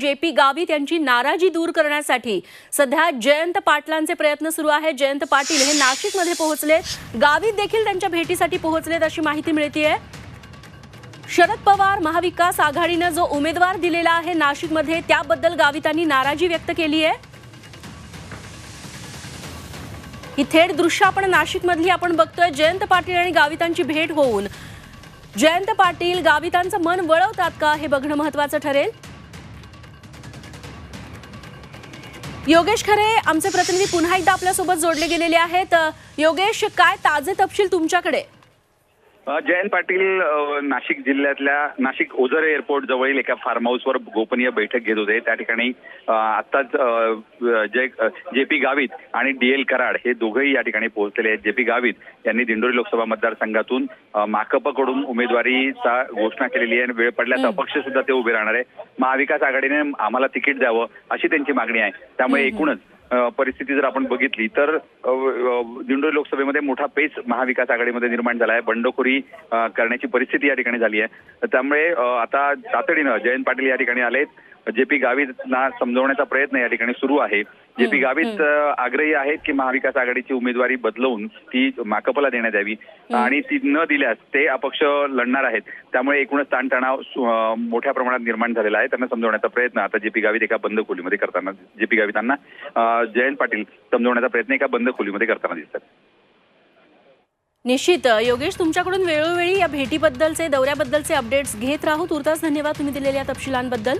J P Gavit यांची नाराजी दूर करण्यासाठी सध्या जयंत पाटलांचे प्रयत्न सुरू आहेत. जयंत पाटील हे नाशिकमध्ये पोहोचले गावित देखील त्यांच्या भेटीसाठी पोहोचलेत अशी माहिती मिळतीये. शरद पवार महाविकास आघाडीनं जो उमेदवार दिलेला आहे नाशिकमध्ये त्याबद्दल गावितांनी नाराजी व्यक्त केली आहे ही थेट दृश्य आपण नाशिकमधली आपण बघतोय. जयंत पाटील आणि गावितांची भेट होऊन. जयंत पाटील गावितांचं मन वळवतात का हे बघणं महत्वाचं ठरेल. योगेश खरे आमचे प्रतिनिधी पुन्हा एकदा आपल्यासोबत जोडले गेलेले आहेत. योगेश काय ताजे तपशील तुमच्याकडे? जयंत पाटील नाशिक जिल्ह्यातल्या नाशिक ओझर एअरपोर्ट जवळील एका फार्म हाऊसवर गोपनीय बैठक घेत होते त्या ठिकाणी आत्ताच जय जे पी गावित आणि डी एल कराड हे दोघंही या ठिकाणी पोहोचलेले आहेत जे पी गावित यांनी दिंडोरी लोकसभा मतदारसंघातून माकपकडून उमेदवारीचा घोषणा केलेली आहे आणि वेळ पडल्यास. अपक्ष सुद्धा ते उभे राहणार आहे महाविकास आघाडीने आम्हाला तिकीट द्यावं अशी त्यांची मागणी आहे त्यामुळे. एकूणच परिस्थिती जर आपण बघितली तर दिंडोरी लोकसभेमध्ये मोठा पेच महाविकास आघाडीमध्ये निर्माण झाला आहे बंडखोरी करण्याची परिस्थिती या ठिकाणी झाली आहे. तर त्यामुळे आता तातडीनं जयंत पाटील या ठिकाणी आलेत. जे पी गावितना समजवण्याचा प्रयत्न या ठिकाणी सुरू आहे. जे पी गावित आग्रही आहेत की महाविकास आघाडीची उमेदवारी बदलवून ती माकपला देण्यात यावी. आणि ती न दिल्यास ते अपक्ष लढणार आहेत. त्यामुळे एकूणच ताणतणाव मोठ्या प्रमाणात निर्माण झालेला आहे. त्यांना समजवण्याचा प्रयत्न आता जे पी गावित एका बंद खोलीमध्ये करताना जे पी गावितांना जयंत पाटील समजवण्याचा प्रयत्न एका बंद खोलीमध्ये करताना दिसतात. निश्चित. योगेश तुमच्याकडून वेळोवेळी या भेटीबद्दलचे दौऱ्याबद्दलचे अपडेट्स घेत राहू. तुर्तास धन्यवाद तुम्ही दिलेल्या तपशिलांबद्दल.